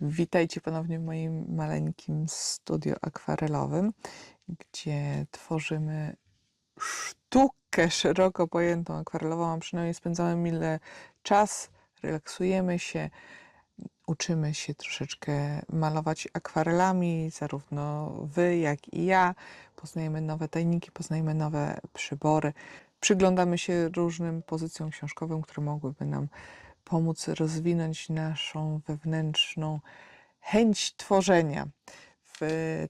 Witajcie ponownie w moim maleńkim studio akwarelowym, gdzie tworzymy sztukę szeroko pojętą akwarelową, a przynajmniej spędzamy mile czas, relaksujemy się, uczymy się troszeczkę malować akwarelami, zarówno wy, jak i ja. Poznajemy nowe tajniki, poznajemy nowe przybory. Przyglądamy się różnym pozycjom książkowym, które mogłyby nam pomóc rozwinąć naszą wewnętrzną chęć tworzenia w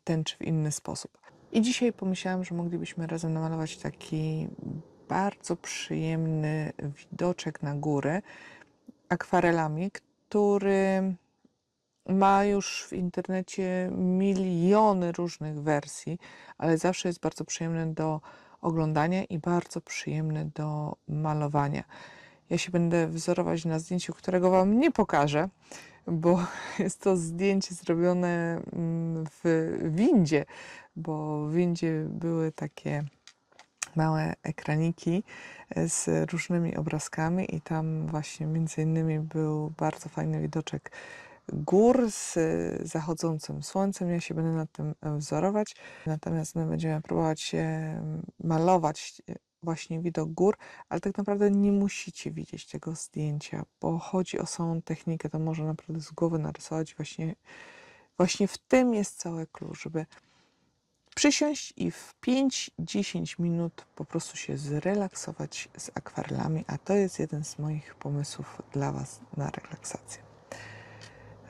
ten czy w inny sposób. I dzisiaj pomyślałam, że moglibyśmy razem namalować taki bardzo przyjemny widoczek na górę akwarelami, który ma już w internecie miliony różnych wersji, ale zawsze jest bardzo przyjemny do oglądania i bardzo przyjemny do malowania. Ja się będę wzorować na zdjęciu, którego Wam nie pokażę, bo jest to zdjęcie zrobione mm, w windzie, bo w windzie były takie małe ekraniki z różnymi obrazkami i tam właśnie między innymi był bardzo fajny widoczek gór z zachodzącym słońcem. Ja się będę nad tym wzorować. Natomiast my będziemy próbować malować właśnie widok gór, ale tak naprawdę nie musicie widzieć tego zdjęcia, bo chodzi o samą technikę, to można naprawdę z głowy narysować. Właśnie, właśnie w tym jest cały klucz, żeby przysiąść i w 5-10 minut po prostu się zrelaksować z akwarelami, a to jest jeden z moich pomysłów dla Was na relaksację.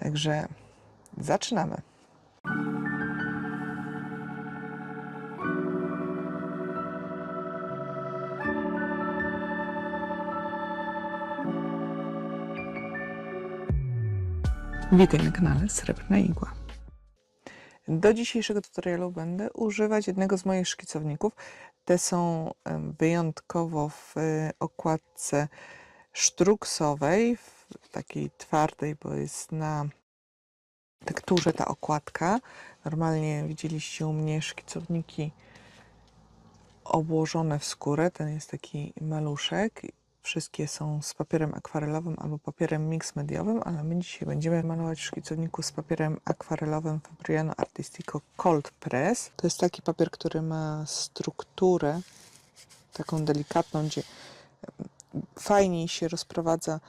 Także zaczynamy. Witaj na kanale Srebrna Igła. Do dzisiejszego tutorialu będę używać jednego z moich szkicowników. Te są wyjątkowo w e, okładce sztruksowej, w takiej twardej, bo jest na tekturze ta okładka. Normalnie widzieliście u mnie szkicowniki obłożone w skórę. Ten jest taki maluszek Wszystkie są z papierem akwarelowym albo papierem mix mediowym, ale my dzisiaj będziemy malować w szkicowniku z papierem akwarelowym Fabriano Artistico Cold Press. To jest taki papier, który ma strukturę taką delikatną, gdzie fajniej się rozprowadza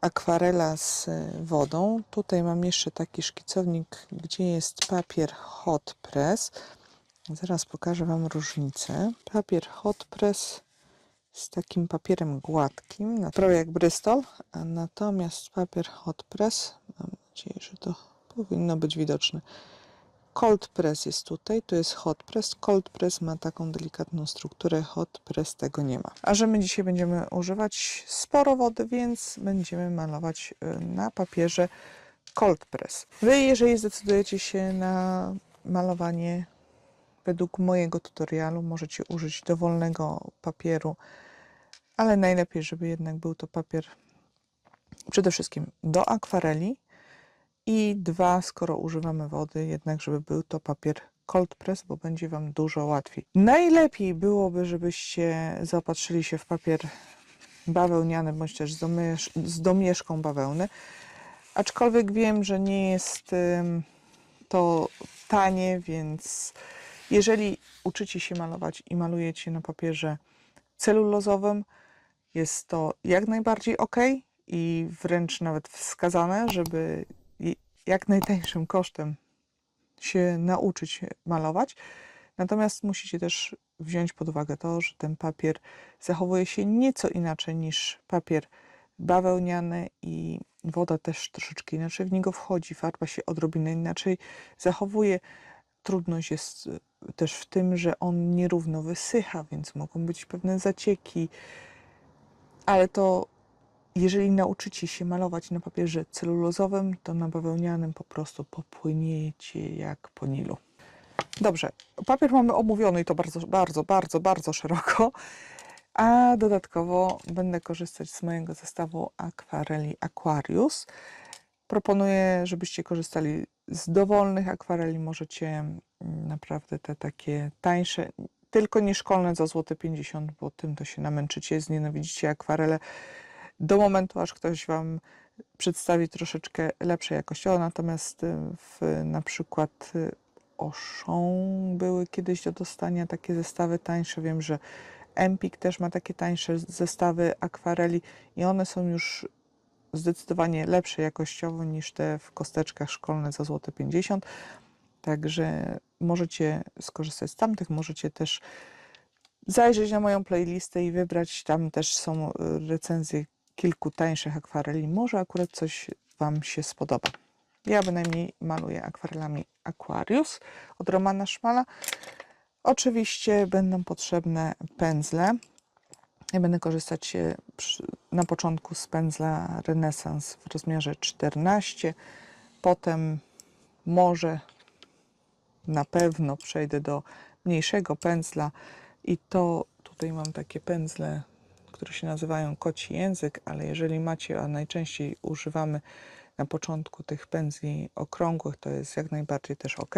akwarela z wodą. Tutaj mam jeszcze taki szkicownik, gdzie jest papier hot press. Zaraz pokażę Wam różnicę. Papier hot press z takim papierem gładkim, jak Bristol, natomiast papier hot press, mam nadzieję, że to powinno być widoczne. Cold press jest tutaj, to jest hot press. Cold press ma taką delikatną strukturę, hot press tego nie ma. A że my dzisiaj będziemy używać sporo wody, więc będziemy malować y, na papierze cold press. Wy, jeżeli zdecydujecie się na malowanie według mojego tutorialu, możecie użyć dowolnego papieru ale najlepiej, żeby jednak był to papier przede wszystkim do akwareli i dwa, skoro używamy wody, jednak żeby był to papier cold press, bo będzie Wam dużo łatwiej. Najlepiej byłoby, żebyście zaopatrzyli się w papier bawełniany, bądź też z, domiesz z domieszką bawełny, aczkolwiek wiem, że nie jest to tanie, więc jeżeli uczycie się malować i malujecie na papierze celulozowym, jest to jak najbardziej ok i wręcz nawet wskazane, żeby jak najtańszym kosztem się nauczyć malować. Natomiast musicie też wziąć pod uwagę to, że ten papier zachowuje się nieco inaczej niż papier bawełniany i woda też troszeczkę inaczej w niego wchodzi, farba się odrobinę inaczej zachowuje. Trudność jest też w tym, że on nierówno wysycha, więc mogą być pewne zacieki, ale to jeżeli nauczycie się malować na papierze celulozowym, to na bawełnianym po prostu popłyniecie jak po Nilu. Dobrze, papier mamy omówiony i to bardzo, bardzo, bardzo, bardzo szeroko, a dodatkowo będę korzystać z mojego zestawu akwareli Aquarius. Proponuję, żebyście korzystali z dowolnych akwareli. Możecie mm, naprawdę te takie tańsze, tylko nie szkolne za złote 50, bo tym to się namęczycie, znienawidzicie akwarele do momentu, aż ktoś Wam przedstawi troszeczkę lepsze jakościowo, natomiast y, w na przykład y, Auchan były kiedyś do dostania takie zestawy tańsze. Wiem, że Empik też ma takie tańsze zestawy akwareli i one są już zdecydowanie lepsze jakościowo niż te w kosteczkach szkolne za złote 50. Także możecie skorzystać z tamtych, możecie też zajrzeć na moją playlistę i wybrać. Tam też są y, recenzje kilku tańszych akwareli. Może akurat coś Wam się spodoba. Ja bynajmniej maluję akwarelami Aquarius od Romana Szmala. Oczywiście będą potrzebne pędzle. Ja będę korzystać e, na początku z pędzla Renaissance w rozmiarze 14. Potem może na pewno przejdę do mniejszego pędzla i to tutaj mam takie pędzle, które się nazywają koci język, ale jeżeli macie, a najczęściej używamy na początku tych pędzli okrągłych, to jest jak najbardziej też ok.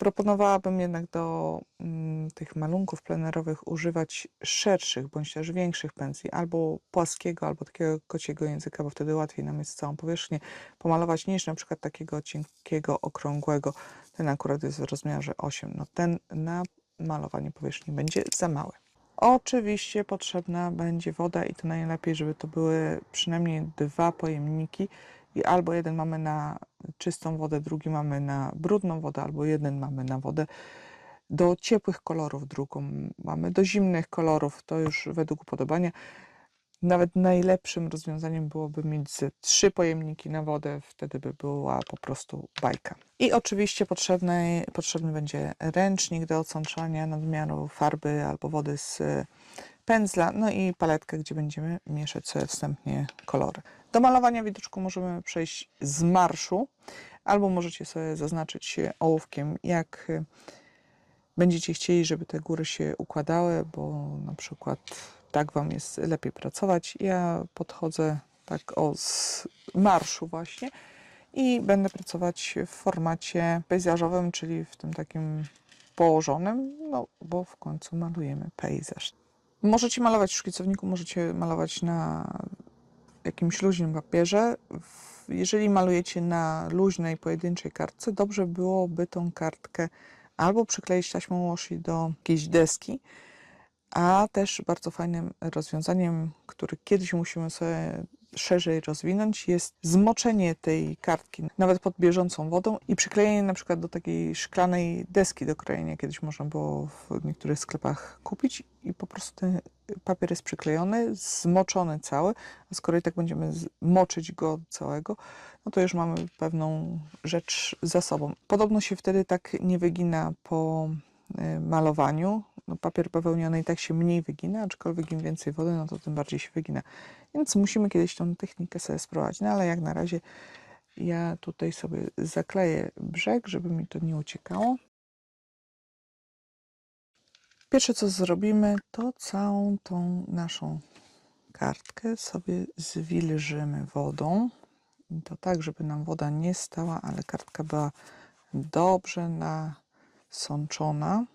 Proponowałabym jednak do mm, tych malunków plenerowych używać szerszych bądź też większych pędzli, albo płaskiego, albo takiego kociego języka, bo wtedy łatwiej nam jest całą powierzchnię pomalować niż na przykład takiego cienkiego, okrągłego. Ten akurat jest w rozmiarze 8. No ten na malowanie powierzchni będzie za mały. Oczywiście potrzebna będzie woda i to najlepiej, żeby to były przynajmniej dwa pojemniki i albo jeden mamy na czystą wodę, drugi mamy na brudną wodę, albo jeden mamy na wodę do ciepłych kolorów, drugą mamy do zimnych kolorów, to już według upodobania. Nawet najlepszym rozwiązaniem byłoby mieć ze trzy pojemniki na wodę, wtedy by była po prostu bajka. I oczywiście potrzebny, potrzebny będzie ręcznik do odsączania nadmiaru farby albo wody z e, pędzla, no i paletkę, gdzie będziemy mieszać sobie wstępnie kolory. Do malowania widoczku możemy przejść z marszu, albo możecie sobie zaznaczyć ołówkiem, jak e, będziecie chcieli, żeby te góry się układały, bo na przykład tak Wam jest lepiej pracować. Ja podchodzę tak o z marszu właśnie i będę pracować w formacie pejzażowym, czyli w tym takim położonym, no bo w końcu malujemy pejzaż. Możecie malować w szkicowniku, możecie malować na jakimś luźnym papierze. Jeżeli malujecie na luźnej, pojedynczej kartce, dobrze byłoby tą kartkę albo przykleić taśmą washi do jakiejś deski, a też bardzo fajnym rozwiązaniem, który kiedyś musimy sobie szerzej rozwinąć, jest zmoczenie tej kartki nawet pod bieżącą wodą i przyklejenie na przykład do takiej szklanej deski do krojenia. Kiedyś można było w niektórych sklepach kupić i po prostu ten papier jest przyklejony, zmoczony cały, a skoro i tak będziemy moczyć go całego, no to już mamy pewną rzecz za sobą. Podobno się wtedy tak nie wygina po y, malowaniu. No, papier bawełniany i tak się mniej wygina, aczkolwiek im więcej wody, no to tym bardziej się wygina. Więc musimy kiedyś tą technikę sobie spróbować. No ale jak na razie ja tutaj sobie zakleję brzeg, żeby mi to nie uciekało. Pierwsze co zrobimy, to całą tą naszą kartkę sobie zwilżymy wodą. I to tak, żeby nam woda nie stała, ale kartka była dobrze nasączona.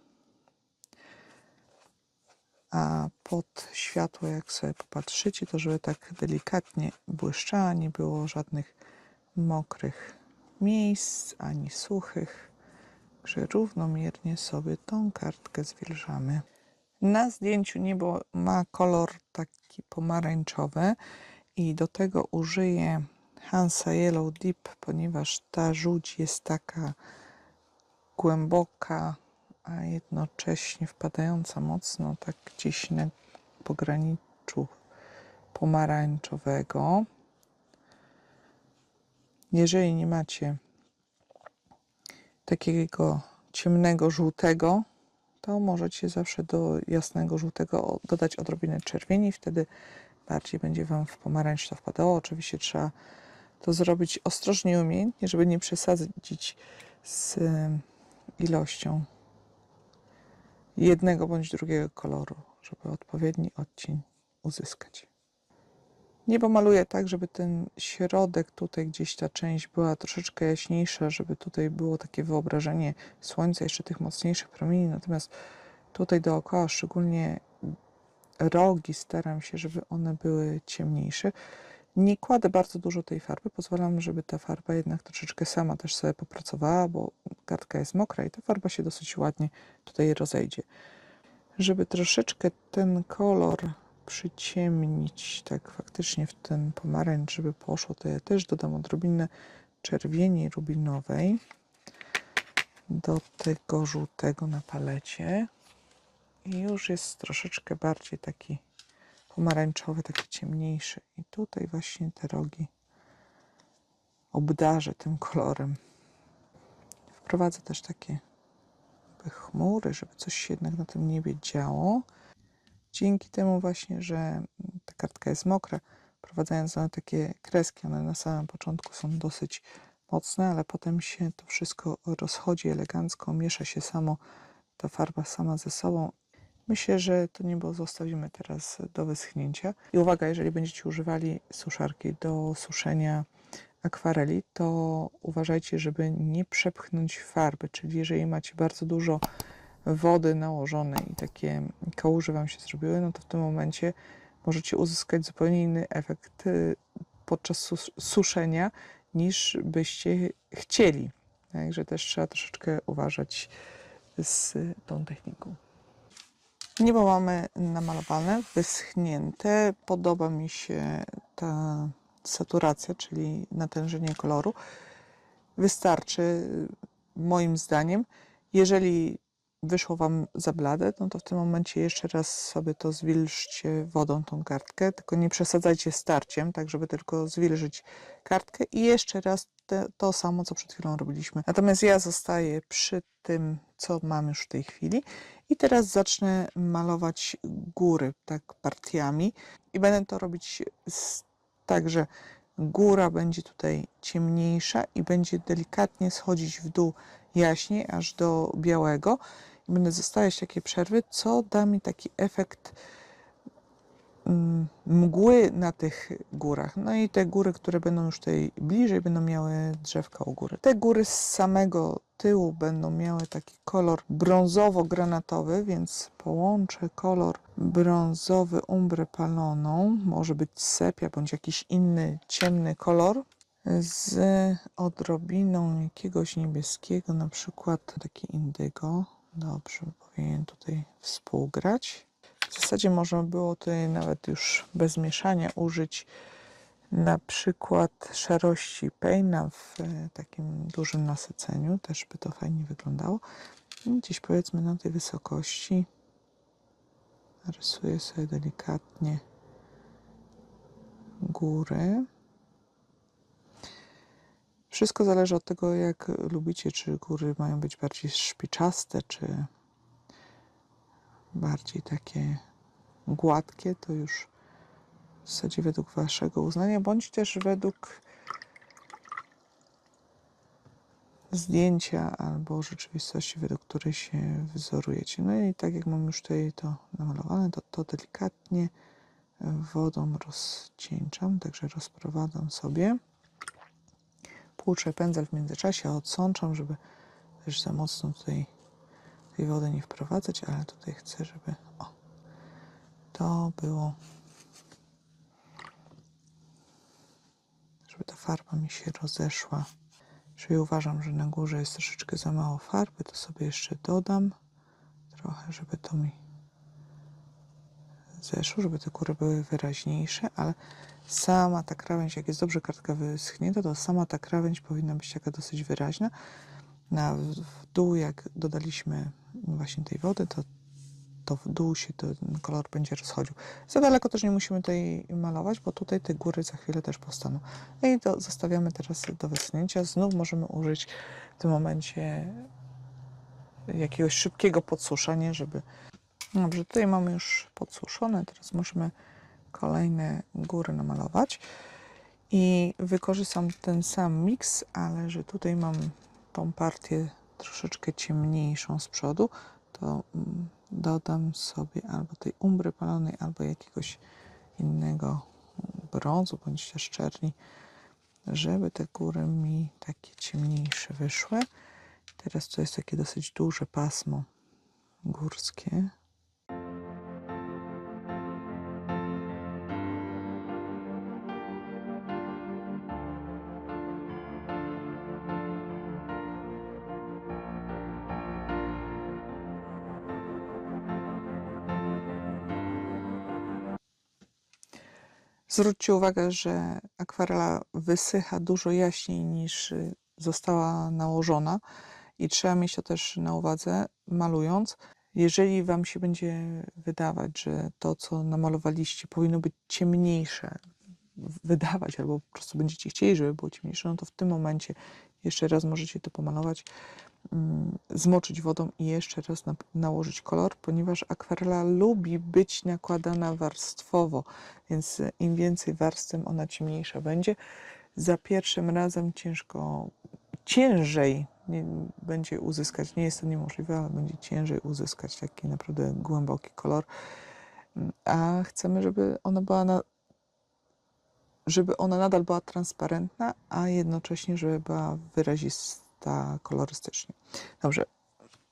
A pod światło, jak sobie popatrzycie, to żeby tak delikatnie błyszczała, nie było żadnych mokrych miejsc ani suchych. Także równomiernie sobie tą kartkę zwilżamy. Na zdjęciu niebo ma kolor taki pomarańczowy i do tego użyję Hansa Yellow Deep, ponieważ ta żółć jest taka głęboka, a jednocześnie wpadająca mocno tak gdzieś na pograniczu pomarańczowego. Jeżeli nie macie takiego ciemnego żółtego, to możecie zawsze do jasnego żółtego dodać odrobinę czerwieni, wtedy bardziej będzie Wam w pomarańcz to wpadało. Oczywiście trzeba to zrobić ostrożnie umiejętnie, żeby nie przesadzić z ilością jednego bądź drugiego koloru, żeby odpowiedni odcień uzyskać. Niebo maluję tak, żeby ten środek, tutaj gdzieś ta część była troszeczkę jaśniejsza, żeby tutaj było takie wyobrażenie słońca, jeszcze tych mocniejszych promieni, natomiast tutaj dookoła, szczególnie rogi, staram się, żeby one były ciemniejsze. Nie kładę bardzo dużo tej farby, pozwalam, żeby ta farba jednak troszeczkę sama też sobie popracowała, bo kartka jest mokra i ta farba się dosyć ładnie tutaj rozejdzie. Żeby troszeczkę ten kolor przyciemnić, tak faktycznie w ten pomarańcz, żeby poszło, to ja też dodam odrobinę czerwieni rubinowej do tego żółtego na palecie. I już jest troszeczkę bardziej taki pomarańczowy, taki ciemniejszy. I tutaj właśnie te rogi obdarzę tym kolorem. Wprowadzę też takie chmury, żeby coś się jednak na tym niebie działo. Dzięki temu właśnie, że ta kartka jest mokra, wprowadzając na takie kreski, one na samym początku są dosyć mocne, ale potem się to wszystko rozchodzi elegancko, miesza się samo, ta farba sama ze sobą. Myślę, że to niebo zostawimy teraz do wyschnięcia. I uwaga, jeżeli będziecie używali suszarki do suszenia akwareli, to uważajcie, żeby nie przepchnąć farby, czyli jeżeli macie bardzo dużo wody nałożonej i takie kałuże Wam się zrobiły, no to w tym momencie możecie uzyskać zupełnie inny efekt y, podczas sus- suszenia niż byście chcieli. Także też trzeba troszeczkę uważać z tą techniką. Niebo mamy namalowane, wyschnięte. Podoba mi się ta saturacja, czyli natężenie koloru. Wystarczy moim zdaniem. Jeżeli wyszło Wam za blade, no to w tym momencie jeszcze raz sobie to zwilżcie wodą tą kartkę, tylko nie przesadzajcie starciem, tak żeby tylko zwilżyć kartkę i jeszcze raz te, to samo, co przed chwilą robiliśmy. Natomiast ja zostaję przy tym, co mam już w tej chwili i teraz zacznę malować góry tak partiami i będę to robić z, tak, że góra będzie tutaj ciemniejsza i będzie delikatnie schodzić w dół jaśniej, aż do białego. Będę zostawiać takie przerwy, co da mi taki efekt mm, mgły na tych górach. No i te góry, które będą już tutaj bliżej, będą miały drzewka u góry. Te góry z samego tyłu będą miały taki kolor brązowo-granatowy, więc połączę kolor brązowy umbrę paloną, może być sepia bądź jakiś inny ciemny kolor z odrobiną jakiegoś niebieskiego, na przykład taki indygo. Dobrze, powinien tutaj współgrać. W zasadzie można było tutaj nawet już bez mieszania użyć na przykład szarości Payna w e, takim dużym nasyceniu. Też by to fajnie wyglądało. I Gdzieś powiedzmy na tej wysokości rysuję sobie delikatnie góry. Wszystko zależy od tego, jak lubicie, czy góry mają być bardziej szpiczaste, czy bardziej takie gładkie, to już w zasadzie według waszego uznania, bądź też według zdjęcia albo rzeczywistości, według której się wzorujecie. No i tak jak mam już tutaj to namalowane, to to delikatnie wodą rozcieńczam, także rozprowadzam sobie. Płuczę pędzel w międzyczasie, odsączam, żeby też za mocno tutaj tej wody nie wprowadzać, ale tutaj chcę, żeby o, to było żeby ta farba mi się rozeszła. Jeżeli uważam, że na górze jest troszeczkę za mało farby, to sobie jeszcze dodam trochę, żeby to mi zeszło, żeby te góry były wyraźniejsze, ale sama ta krawędź, jak jest dobrze kartka wyschnięta, to sama ta krawędź powinna być taka dosyć wyraźna. Na w dół, jak dodaliśmy właśnie tej wody, to, to w dół się ten kolor będzie rozchodził. Za daleko też nie musimy tutaj malować, bo tutaj te góry za chwilę też powstaną. No I to zostawiamy teraz do wyschnięcia. Znów możemy użyć w tym momencie jakiegoś szybkiego podsuszenia, żeby... Dobrze, tutaj mamy już podsuszone, teraz możemy kolejne góry namalować i wykorzystam ten sam miks, ale że tutaj mam tą partię troszeczkę ciemniejszą z przodu, to mm, dodam sobie albo tej umbry palonej, albo jakiegoś innego brązu, bądź też czerni, żeby te góry mi takie ciemniejsze wyszły. Teraz to jest takie dosyć duże pasmo górskie. Zwróćcie uwagę, że akwarela wysycha dużo jaśniej niż y, została nałożona i trzeba mieć to też na uwadze, malując. Jeżeli Wam się będzie wydawać, że to, co namalowaliście, powinno być ciemniejsze, wydawać, albo po prostu będziecie chcieli, żeby było ciemniejsze, no to w tym momencie jeszcze raz możecie to pomalować, zmoczyć wodą i jeszcze raz na, nałożyć kolor, ponieważ akwarela lubi być nakładana warstwowo, więc im więcej warstw, tym ona ciemniejsza będzie. Za pierwszym razem ciężko, ciężej będzie uzyskać, nie jest to niemożliwe, ale będzie ciężej uzyskać taki naprawdę głęboki kolor. Mm, A chcemy, żeby ona była na, żeby ona nadal była transparentna, a jednocześnie, żeby była wyrazista kolorystycznie. Dobrze,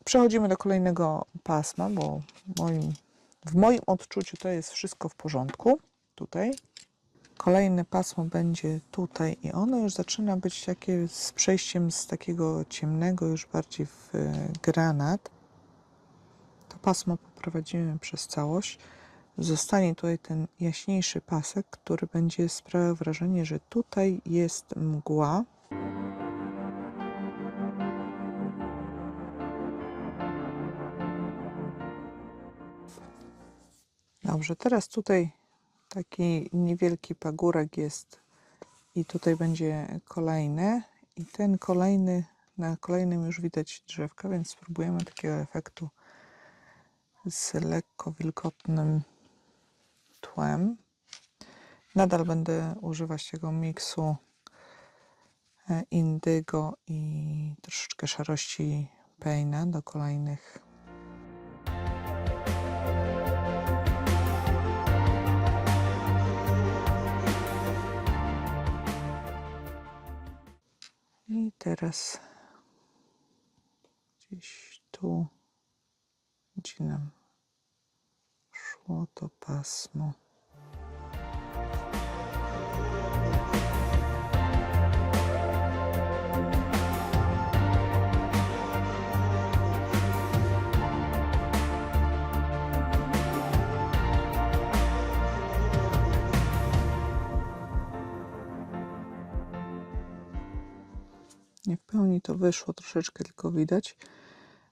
przechodzimy do kolejnego pasma, bo moim, w moim odczuciu to jest wszystko w porządku. Tutaj. Kolejne pasmo będzie tutaj i ono już zaczyna być takie z przejściem z takiego ciemnego już bardziej w e, granat. To pasmo poprowadzimy przez całość. Zostanie tutaj ten jaśniejszy pasek, który będzie sprawiał wrażenie, że tutaj jest mgła. Dobrze, teraz tutaj taki niewielki pagórek jest i tutaj będzie kolejny i ten kolejny, na kolejnym już widać drzewka, więc spróbujemy takiego efektu z lekko wilgotnym tłem. Nadal będę używać tego miksu e, indygo i troszeczkę szarości Payna do kolejnych teraz gdzieś tu, gdzie nam szło to pasmo. Nie w pełni to wyszło, troszeczkę tylko widać.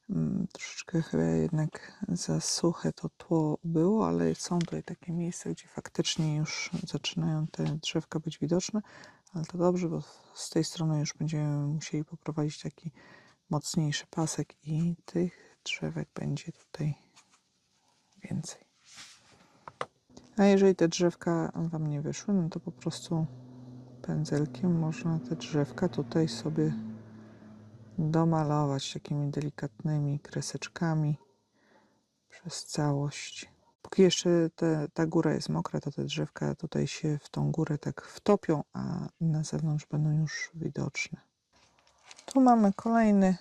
Mm, Troszeczkę chyba jednak za suche to tło było, ale są tutaj takie miejsca, gdzie faktycznie już zaczynają te drzewka być widoczne, ale to dobrze, bo z tej strony już będziemy musieli poprowadzić taki mocniejszy pasek i tych drzewek będzie tutaj więcej. A jeżeli te drzewka Wam nie wyszły, no to po prostu pędzelkiem można te drzewka tutaj sobie domalować takimi delikatnymi kreseczkami przez całość. Póki jeszcze te, ta góra jest mokra, to te drzewka tutaj się w tą górę tak wtopią, a na zewnątrz będą już widoczne. Tu mamy kolejny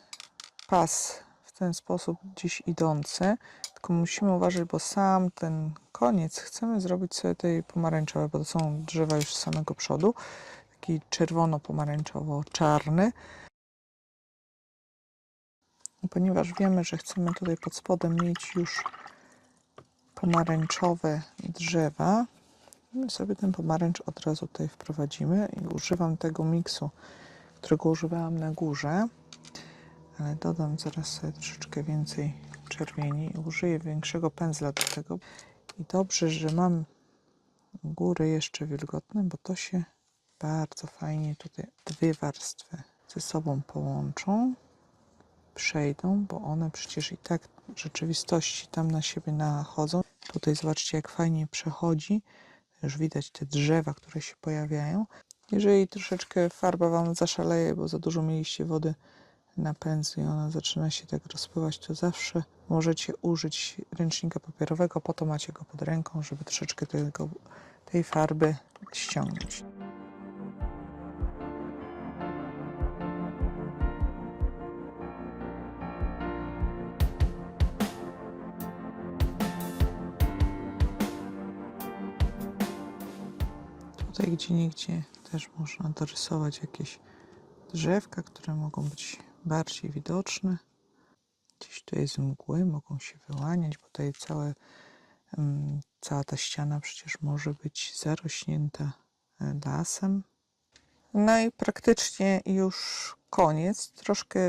pas w ten sposób gdzieś idący, tylko musimy uważać, bo sam ten koniec chcemy zrobić sobie tej pomarańczowej, bo to są drzewa już z samego przodu, taki czerwono-pomarańczowo-czarny. Ponieważ wiemy, że chcemy tutaj pod spodem mieć już pomarańczowe drzewa, my sobie ten pomarańcz od razu tutaj wprowadzimy i używam tego miksu, którego używałam na górze, ale dodam zaraz sobie troszeczkę więcej czerwieni i użyję większego pędzla do tego. I dobrze, że mam góry jeszcze wilgotne, bo to się bardzo fajnie tutaj dwie warstwy ze sobą połączą przejdą, bo one przecież i tak w rzeczywistości tam na siebie nachodzą. Tutaj zobaczcie, jak fajnie przechodzi. Już widać te drzewa, które się pojawiają. Jeżeli troszeczkę farba Wam zaszaleje, bo za dużo mieliście wody na pędzlu i ona zaczyna się tak rozpływać, to zawsze możecie użyć ręcznika papierowego, po to macie go pod ręką, żeby troszeczkę tego, tej farby ściągnąć. Tutaj gdzie też można dorysować jakieś drzewka, które mogą być bardziej widoczne. Gdzieś tutaj z mgły mogą się wyłaniać, bo tutaj całe Cała ta ściana przecież może być zarośnięta e, lasem. No i praktycznie już koniec. Troszkę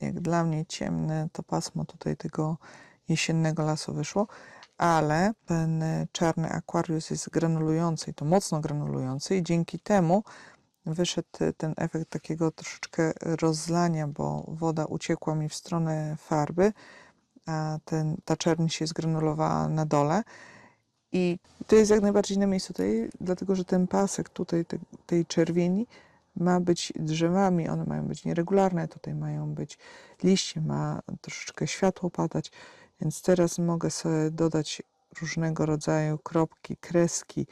jak dla mnie ciemne to pasmo tutaj tego jesiennego lasu wyszło, ale ten e, czarny akwarius jest granulujący to mocno granulujący i dzięki temu wyszedł e, ten efekt takiego troszeczkę rozlania, bo woda uciekła mi w stronę farby, a ten, ta czerń się zgranulowała na dole. I to jest jak najbardziej na miejscu tutaj, dlatego że ten pasek tutaj te, tej czerwieni ma być drzewami, one mają być nieregularne, tutaj mają być liście, ma troszeczkę światło padać, więc teraz mogę sobie dodać różnego rodzaju kropki, kreski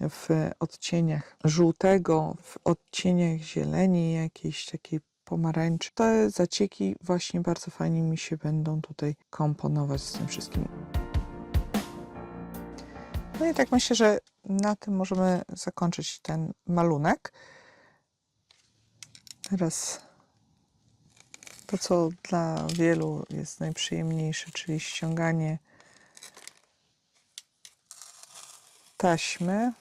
w odcieniach żółtego, w odcieniach zieleni jakiejś takiej pomarańczy. Te zacieki właśnie bardzo fajnie mi się będą tutaj komponować z tym wszystkim. No i tak myślę, że na tym możemy zakończyć ten malunek. Teraz to, co dla wielu jest najprzyjemniejsze, czyli ściąganie taśmy.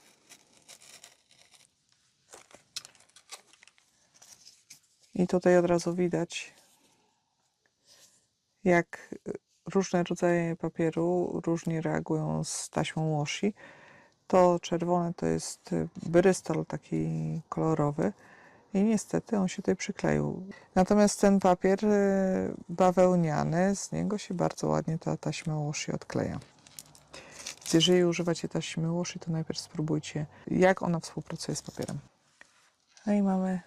I tutaj od razu widać, jak różne rodzaje papieru różnie reagują z taśmą washi. To czerwone to jest brystol taki kolorowy i niestety on się tutaj przykleił. Natomiast ten papier y, bawełniany, z niego się bardzo ładnie ta taśma washi odkleja. Więc jeżeli używacie taśmy washi, to najpierw spróbujcie, jak ona współpracuje z papierem. No i mamy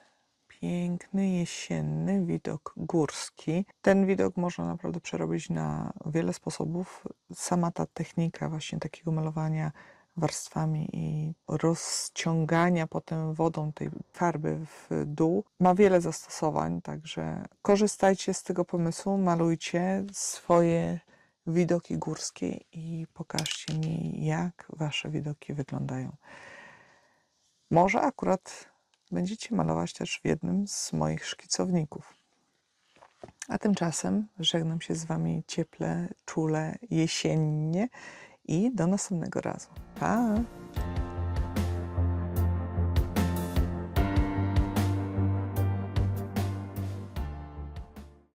piękny, jesienny widok górski. Ten widok można naprawdę przerobić na wiele sposobów. Sama ta technika właśnie takiego malowania warstwami i rozciągania potem wodą tej farby w dół ma wiele zastosowań, także korzystajcie z tego pomysłu, malujcie swoje widoki górskie i pokażcie mi, jak wasze widoki wyglądają. Może akurat będziecie malować też w jednym z moich szkicowników. A tymczasem żegnam się z Wami cieple, czule, jesiennie i do następnego razu. Pa!